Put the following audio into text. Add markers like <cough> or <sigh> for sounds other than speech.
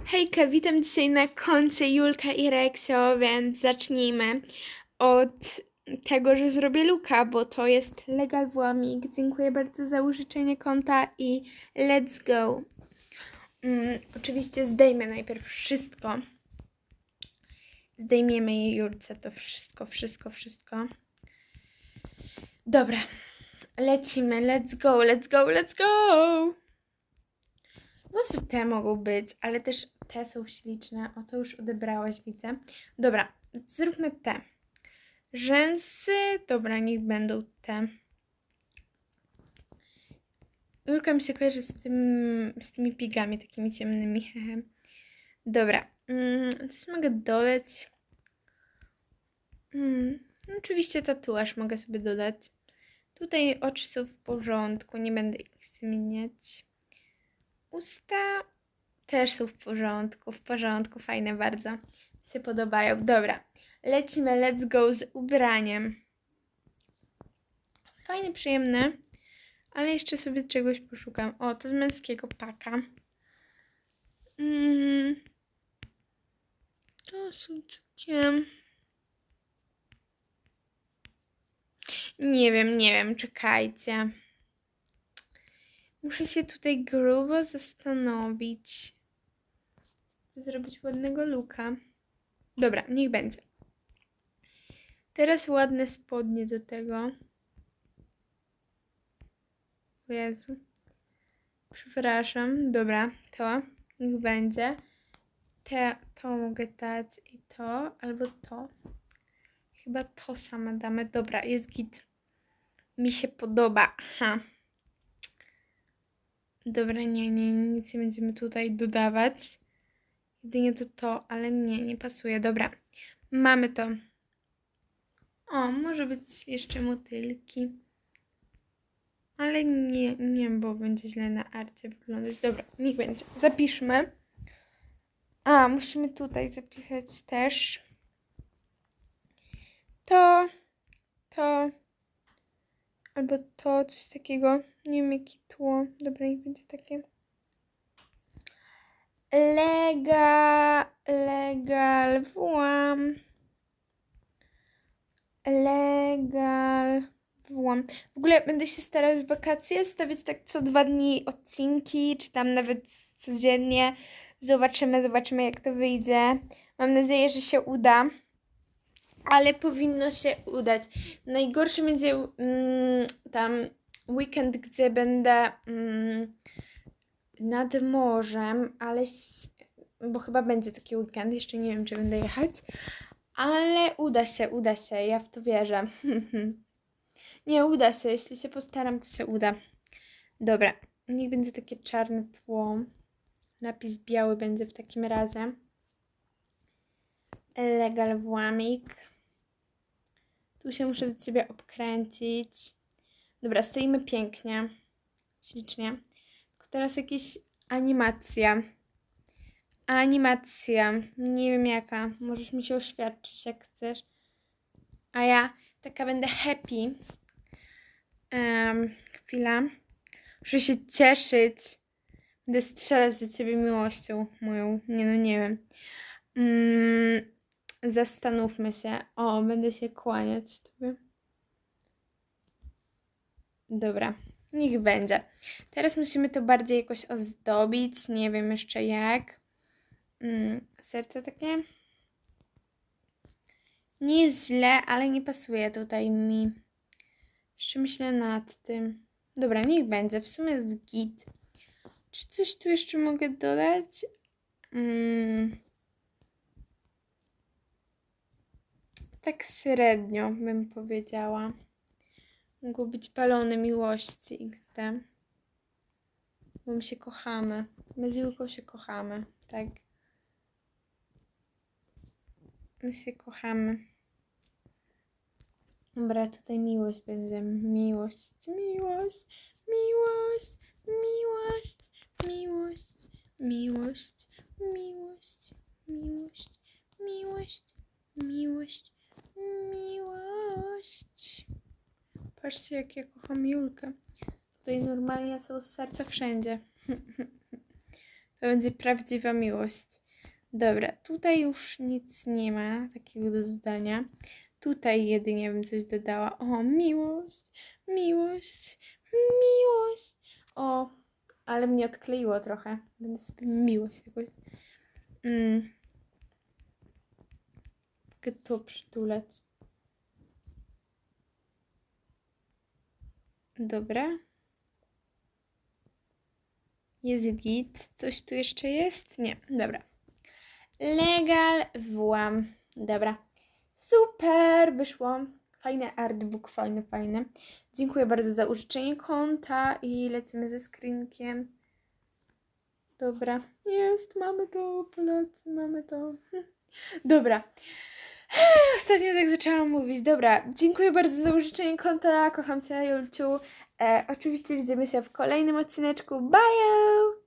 Hejka, witam dzisiaj na koncie Julka i Reksio, więc zacznijmy od tego, że zrobię luka, bo to jest Legal Włamik. Dziękuję bardzo za użyczenie konta i let's go. Mm, oczywiście zdejmę najpierw wszystko. Zdejmiemy jej Julce to wszystko, wszystko, wszystko. Dobra, lecimy, let's go, let's go, let's go! Włosy te mogą być, ale też te są śliczne. O, to już odebrałaś, widzę. Dobra, zróbmy te. Rzęsy, dobra, niech będą te. Julka mi się kojarzy z, tym, z tymi pigami takimi ciemnymi. hehe. Dobra, mm, coś mogę dodać. Mm, no oczywiście tatuaż mogę sobie dodać. Tutaj oczy są w porządku, nie będę ich zmieniać. Usta też są w porządku, w porządku, fajne bardzo. Się podobają. Dobra, lecimy, let's go z ubraniem. Fajne, przyjemne, ale jeszcze sobie czegoś poszukam. O, to z męskiego paka. Mm. To są całkiem... Nie wiem, nie wiem, czekajcie. Muszę się tutaj grubo zastanowić. Zrobić ładnego luka. Dobra, niech będzie. Teraz ładne spodnie do tego. O Jezu. Przepraszam. Dobra, to niech będzie. Te, to mogę dać i to, albo to. Chyba to same damy. Dobra, jest git. Mi się podoba. Aha. Dobra, nie, nie, nic nie będziemy tutaj dodawać. Jedynie to to, ale nie, nie pasuje. Dobra, mamy to. O, może być jeszcze motylki. Ale nie, nie, bo będzie źle na arcie wyglądać. Dobra, niech będzie. Zapiszmy. A, musimy tutaj zapisać też. To, to, albo to, coś takiego. Nie wiem, jakie tło. Dobra, niech będzie takie. Lega, legal, włam. Legal, włam. W ogóle będę się starać w wakacje stawiać tak co dwa dni odcinki, czy tam nawet codziennie. Zobaczymy, zobaczymy jak to wyjdzie. Mam nadzieję, że się uda. Ale powinno się udać. Najgorszy będzie mm, tam weekend, gdzie będę mm, nad morzem, ale bo chyba będzie taki weekend, jeszcze nie wiem, czy będę jechać, ale uda się, uda się, ja w to wierzę. <laughs> nie, uda się, jeśli się postaram, to się uda. Dobra, niech będzie takie czarne tło. Napis biały będzie w takim razie. Legal włamik. Tu się muszę do ciebie obkręcić. Dobra, stoimy pięknie. Ślicznie. Tylko teraz jakieś animacja. Animacja. Nie wiem jaka. Możesz mi się oświadczyć jak chcesz. A ja taka będę happy. Em, chwila. Muszę się cieszyć. Będę strzelać do ciebie miłością moją. Nie no, nie wiem. Mm, zastanówmy się. O, będę się kłaniać tobie. Dobra, niech będzie. Teraz musimy to bardziej jakoś ozdobić. Nie wiem jeszcze jak. Mm, serce takie. Nie jest źle, ale nie pasuje tutaj mi. Jeszcze myślę nad tym. Dobra, niech będzie. W sumie jest git. Czy coś tu jeszcze mogę dodać? Mm. Tak średnio bym powiedziała. Mogą być balony miłości XD. Bo my się kochamy. My z Julką się kochamy, tak? My się kochamy. Dobra, tutaj miłość będzie. Miłość, miłość, miłość, miłość, miłość, miłość, miłość, miłość, miłość, miłość, miłość. Patrzcie, jak ja kocham Julkę. Tutaj normalnie są z serca wszędzie. <laughs> To będzie prawdziwa miłość. Dobra, tutaj już nic nie ma takiego do dodania. Tutaj jedynie bym coś dodała. O, miłość, miłość, miłość. O, ale mnie odkleiło trochę. Będę sobie miłość jakoś. Mm. Tu przytulać. Dobra. Jest git. Coś tu jeszcze jest? Nie. Dobra. Legal włam. Dobra. Super, wyszło. Fajny artbook, fajny, fajny. Dziękuję bardzo za użyczenie konta i lecimy ze screenkiem. Dobra, jest, mamy to, Polacy, mamy to. <laughs> Dobra. Ostatnio tak zaczęłam mówić. Dobra, dziękuję bardzo za użyczenie konta. Kocham Cię, Julciu. E, oczywiście widzimy się w kolejnym odcineczku. Bye!